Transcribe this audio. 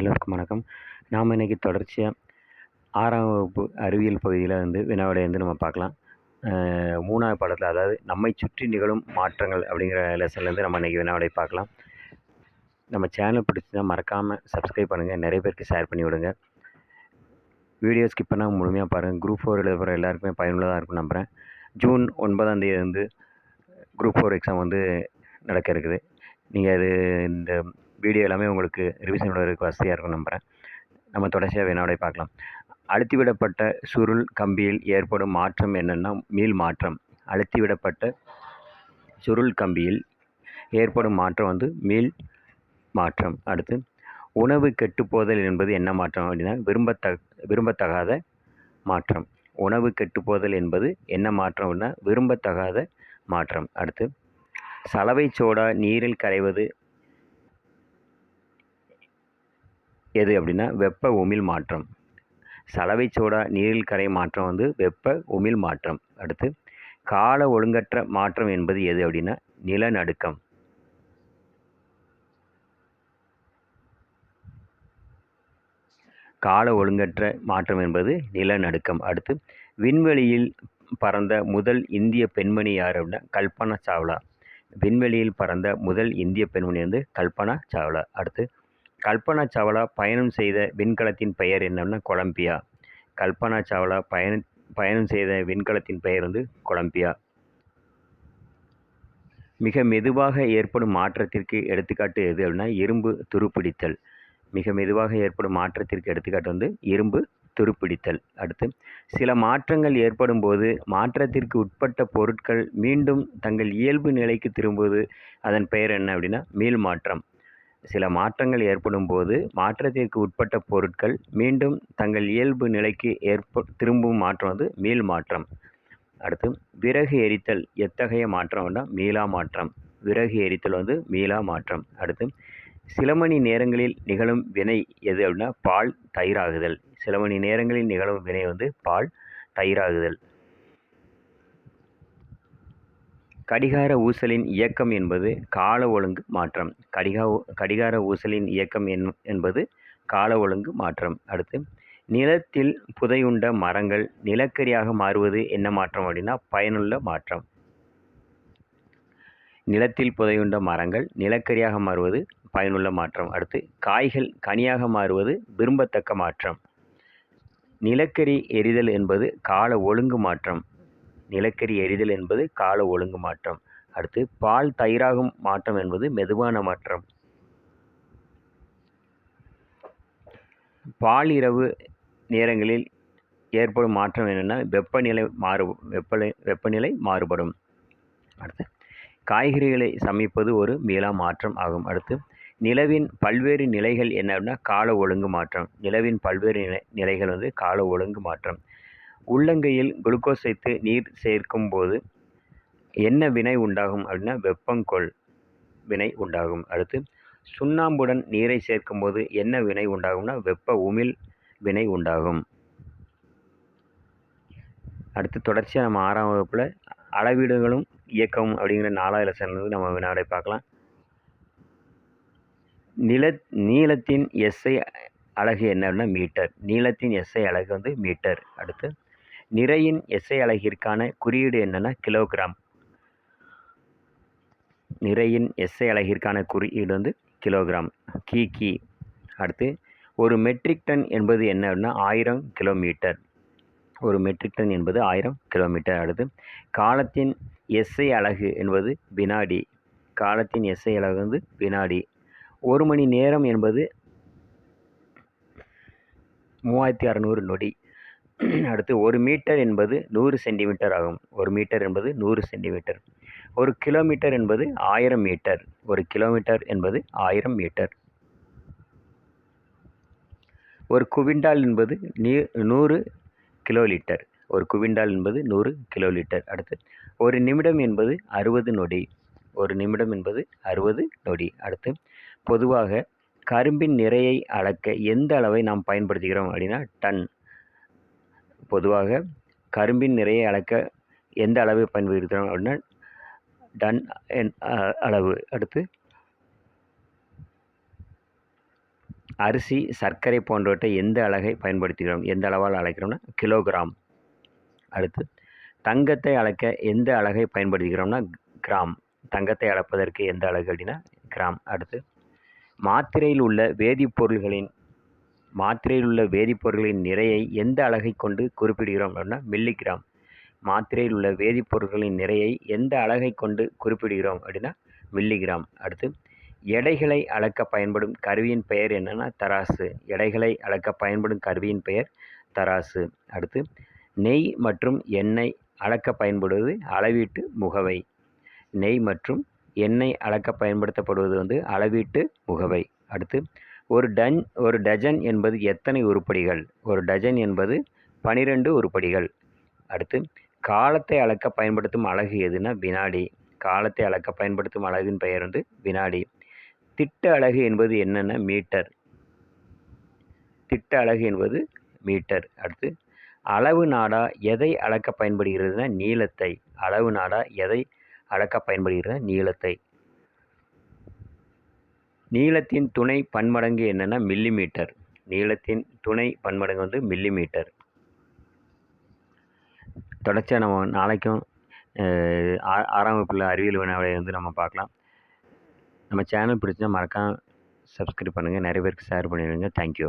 எல்லோருக்கும் வணக்கம். நாம் இன்றைக்கி தொடர்ச்சியாக ஆறாம் வகுப்பு அறிவியல் பகுதியில் வந்து வினாவிடை வந்து நம்ம பார்க்கலாம். மூணாவது பாடத்தில் அதாவது நம்மை சுற்றி நிகழும் மாற்றங்கள் அப்படிங்கிற லெசன்லேருந்து நம்ம இன்றைக்கி வினாவிடை பார்க்கலாம். நம்ம சேனல் பிடிச்சா மறக்காமல் சப்ஸ்கிரைப் பண்ணுங்கள் நிறைய பேருக்கு ஷேர் பண்ணி விடுங்க. வீடியோ ஸ்கிப் பண்ணால் முழுமையாக பாருங்கள் குரூப் ஃபோர் எழுத போகிற எல்லாருக்குமே பயனுள்ளதாக இருக்கும் நம்புகிறேன் ஜூன் ஒன்பதாம் தேதி வந்து குரூப் ஃபோர் எக்ஸாம் வந்து நடக்க இருக்குது. நீங்கள் அது இந்த வீடியோ எல்லாமே உங்களுக்கு ரிவிஷன் பண்ணுறதுக்கு வசதியாக இருக்கும் நம்புகிறேன் நம்ம தொடர்ச்சியாக வினாவிடை பார்க்கலாம். அழுத்திவிடப்பட்ட சுருள் கம்பியில் ஏற்படும் மாற்றம் என்னென்னா மீள் மாற்றம். அழுத்திவிடப்பட்ட சுருள் கம்பியில் ஏற்படும் மாற்றம் வந்து மீள் மாற்றம். அடுத்து உணவு கெட்டுப்போதல் என்பது என்ன மாற்றம் அப்படின்னா விரும்பத்தக விரும்பத்தகாத மாற்றம். உணவு கெட்டுப்போதல் என்பது என்ன மாற்றம் அப்படின்னா விரும்பத்தகாத மாற்றம். அடுத்து சலவை சோடா நீரில் கரைவது எது அப்படின்னா வெப்ப உமிழ் மாற்றம். சலவை சோடா நீரில் கரை மாற்றம் வந்து வெப்ப உமிழ் மாற்றம். அடுத்து கால ஒழுங்கற்ற மாற்றம் என்பது எது அப்படின்னா நிலநடுக்கம். கால ஒழுங்கற்ற மாற்றம் என்பது நிலநடுக்கம். அடுத்து விண்வெளியில் பறந்த முதல் இந்திய பெண்மணி யார் அப்படின்னா கல்பனா சாவ்லா. விண்வெளியில் பறந்த முதல் இந்திய பெண்மணி வந்து கல்பனா சாவ்லா. அடுத்து கல்பனா சாவ்லா பயணம் செய்த விண்கலத்தின் பெயர் என்னன்னா கொலம்பியா. கல்பனா சாவ்லா பயண பயணம் செய்த விண்கலத்தின் பெயர் வந்து கொலம்பியா. மிக மெதுவாக ஏற்படும் மாற்றத்திற்கு எடுத்துக்காட்டு எது அப்படின்னா இரும்பு துருப்பிடித்தல். மிக மெதுவாக ஏற்படும் மாற்றத்திற்கு எடுத்துக்காட்டு வந்து இரும்பு துருப்பிடித்தல். அடுத்து சில மாற்றங்கள் ஏற்படும் போது மாற்றத்திற்கு உட்பட்ட பொருட்கள் மீண்டும் தங்கள் இயல்பு நிலைக்கு திரும்புவது அதன் பெயர் என்ன அப்படின்னா மீள் மாற்றம் சில மாற்றங்கள் ஏற்படும் போது மாற்றத்திற்கு உட்பட்ட பொருட்கள் மீண்டும் தங்கள் இயல்பு நிலைக்கு ஏற்ப திரும்பும் மாற்றம் வந்து மீள் மாற்றம். அடுத்து விறகு எரித்தல் எத்தகைய மாற்றம்னா மீளா மாற்றம். விறகு எரித்தல் வந்து மீளா மாற்றம். அடுத்து சில மணி நேரங்களில் நிகழும் வினை எது அப்படின்னா பால் தயிராகுதல். சில மணி நேரங்களில் நிகழும் வினை வந்து பால் தயிராகுதல். கடிகார ஊசலின் இயக்கம் என்பது கால ஒழுங்கு மாற்றம். கடிகா கடிகார ஊசலின் இயக்கம் என் என்பது கால ஒழுங்கு மாற்றம். அடுத்து நிலத்தில் புதையுண்ட மரங்கள் நிலக்கரியாக மாறுவது என்ன மாற்றம் அப்படின்னா பயனுள்ள மாற்றம். நிலத்தில் புதையுண்ட மரங்கள் நிலக்கரியாக மாறுவது பயனுள்ள மாற்றம். அடுத்து காய்கள் கனியாக மாறுவது விரும்பத்தக்க மாற்றம். நிலக்கரி எரிதல் என்பது கால ஒழுங்கு மாற்றம். நிலக்கரி எரிதல் என்பது கால ஒழுங்கு மாற்றம். அடுத்து பால் தயிராகும் மாற்றம் என்பது மெதுவான மாற்றம். பால் இரவு நேரங்களில் ஏற்படும் மாற்றம் என்னென்னா வெப்பநிலை மாறு வெப்பநிலை வெப்பநிலை மாறுபடும். அடுத்து காய்கறிகளை சமைப்பது ஒரு மீளா மாற்றம் ஆகும். அடுத்து நிலவின் பல்வேறு நிலைகள் என்ன அப்படின்னா கால ஒழுங்கு மாற்றம். நிலவின் பல்வேறு நிலை நிலைகள் வந்து கால ஒழுங்கு மாற்றம். உள்ளங்கையில் குளுக்கோஸ் சேர்த்து நீர் சேர்க்கும் போது என்ன வினை உண்டாகும் அப்படின்னா வெப்பங்கொள் வினை உண்டாகும். அடுத்து சுண்ணாம்புடன் நீரை சேர்க்கும் போது என்ன வினை உண்டாகும்னா வெப்ப உமிழ் வினை உண்டாகும். அடுத்து தொடர்ச்சியாக நம்ம ஆறாம் வகுப்பில் அளவீடுகளும் இயக்கம் அப்படிங்கிற நாலாவது லெசன் நம்ம வினாடை பார்க்கலாம். நில நீளத்தின் எஸ்ஐ அலகு என்ன அப்படின்னா மீட்டர். நீளத்தின் எஸ்ஐ அலகு வந்து மீட்டர். அடுத்து நிறையின் எஸ்ஐ அலகிற்கான குறியீடு என்னென்னா கிலோகிராம். நிறையின் எஸ்ஐ அலகிற்கான குறியீடு வந்து கிலோகிராம். கி கி. அடுத்து ஒரு மெட்ரிக் டன் என்பது என்ன அப்படின்னா ஆயிரம் கிலோமீட்டர் ஒரு மெட்ரிக் டன் என்பது ஆயிரம் கிலோமீட்டர் அடுத்து காலத்தின் எஸ்ஐ அலகு என்பது வினாடி. காலத்தின் எஸ்ஐ அலகு வந்து வினாடி. ஒரு மணி நேரம் என்பது மூவாயிரத்தி அறநூறு நொடி. அடுத்து ஒரு மீட்டர் என்பது நூறு சென்டிமீட்டர் ஆகும். ஒரு மீட்டர் என்பது நூறு சென்டிமீட்டர். ஒரு கிலோமீட்டர் என்பது ஆயிரம் மீட்டர். ஒரு கிலோமீட்டர் என்பது ஆயிரம் மீட்டர். ஒரு குவிண்டால் என்பது நீ நூறு கிலோ லிட்டர் ஒரு குவிண்டால் என்பது நூறு கிலோ லிட்டர் அடுத்து ஒரு நிமிடம் என்பது அறுபது நொடி. ஒரு நிமிடம் என்பது அறுபது நொடி. அடுத்து பொதுவாக கரும்பின் நிறையை அளக்க எந்த அளவை நாம் பயன்படுத்துகிறோம் அப்படின்னா டன். பொதுவாக கரும்பின் நிறையை அளக்க எந்த அளவை பயன்படுத்துகிறோம் அப்படின்னா டன் என் அளவு. அடுத்து அரிசி சர்க்கரை போன்றவற்றை எந்த அலகை பயன்படுத்துகிறோம்? எந்த அளவால் அழைக்கிறோம்னா கிலோகிராம். அடுத்து தங்கத்தை அளக்க எந்த அலகை பயன்படுத்துகிறோம்னா கிராம். தங்கத்தை அளப்பதற்கு எந்த அழகு அப்படின்னா கிராம். அடுத்து மாத்திரையில் உள்ள வேதிப்பொருள்களின் மாத்திரையில் உள்ள வேதிப்பொருட்களின் நிறையை எந்த அலகை கொண்டு குறிப்பிடுகிறோம் அப்படின்னா மில்லிகிராம் மாத்திரையில் உள்ள வேதிப்பொருட்களின் நிறையை எந்த அலகை கொண்டு குறிப்பிடுகிறோம் அப்படின்னா மில்லிகிராம் அடுத்து எடைகளை அளக்க பயன்படும் கருவியின் பெயர் என்னன்னா தராசு. எடைகளை அளக்க பயன்படும் கருவியின் பெயர் தராசு. அடுத்து நெய் மற்றும் எண்ணெய் அளக்க பயன்படுவது அளவீட்டு முகவை. நெய் மற்றும் எண்ணெய் அளக்க பயன்படுத்தப்படுவது வந்து அளவீட்டு முகவை. அடுத்து ஒரு டன் ஒரு டஜன் என்பது எத்தனை உருப்படிகள்? ஒரு டஜன் என்பது பனிரெண்டு உருப்படிகள். அடுத்து காலத்தை அளக்க பயன்படுத்தும் அலகு எதுனா வினாடி. காலத்தை அளக்க பயன்படுத்தும் அலகின் பெயர் வந்து வினாடி. திட்ட அலகு என்பது என்னென்ன மீட்டர். திட்ட அலகு என்பது மீட்டர். அடுத்து அளவு நாடா எதை அளக்க பயன்படுகிறதுனா நீளத்தை. அளவு நாடா எதை அளக்க பயன்படுகிறதுனா நீளத்தை. நீளத்தின் துணை பன்மடங்கு என்னென்னா மில்லிமீட்டர் நீளத்தின் துணை பன்மடங்கு வந்து மில்லிமீட்டர் தொடர்ச்சியாக நம்ம நாளைக்கும் ஆ- ஆறாம் வகுப்பில் அறிவியல் வினாவை வந்து நம்ம பார்க்கலாம். நம்ம சேனல் பிடிச்சா மறக்காம சப்ஸ்கிரைப் பண்ணுங்கள் நிறைய பேருக்கு ஷேர் பண்ணிடுங்க. தேங்க்யூ